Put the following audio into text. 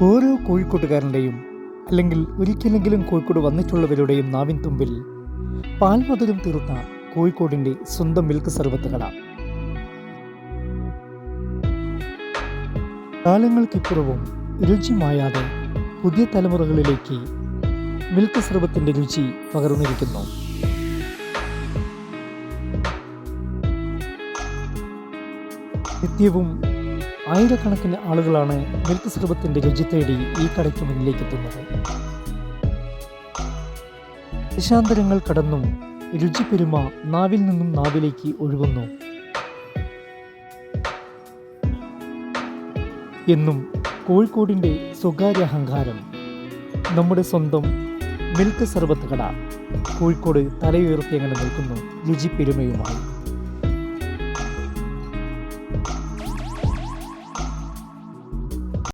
ഓരോ കോഴിക്കോട്ടുകാരന്റെയും അല്ലെങ്കിൽ ഒരിക്കലെങ്കിലും കോഴിക്കോട് വന്നിട്ടുള്ളവരുടെയും നാവിൻ തുമ്പിൽ പാൽമധുരം തീർത്ത കോഴിക്കോടിന്റെ സ്വന്തം മിൽക്ക് സർബത്ത് കട കാലങ്ങൾക്കിപ്പുറവും രുചി മായാതെ പുതിയ തലമുറകളിലേക്ക് മിൽക്ക് സർബത്തിന്റെ രുചി പകർന്നിരിക്കുന്നു. നിത്യവും ആയിരക്കണക്കിന് ആളുകളാണ് മിൽക്ക് സർബത്തിന്റെ രുചി തേടി ഈ കടയ്ക്ക് മുന്നിലേക്ക് എത്തുന്നത് ദശാന്തരങ്ങൾ കടന്നും രുചി പെരുമ നാവിൽ നിന്നും നാവിലേക്ക് ഒഴുകുന്നു. എന്നും കോഴിക്കോടിന്റെ സ്വകാര്യ അഹങ്കാരം. നമ്മുടെ സ്വന്തം മിൽക്ക് സർബത്ത് കട കോഴിക്കോട് തലയുയർത്തി അങ്ങനെ നിൽക്കുന്നു. രുചി പെരുമയുമായി.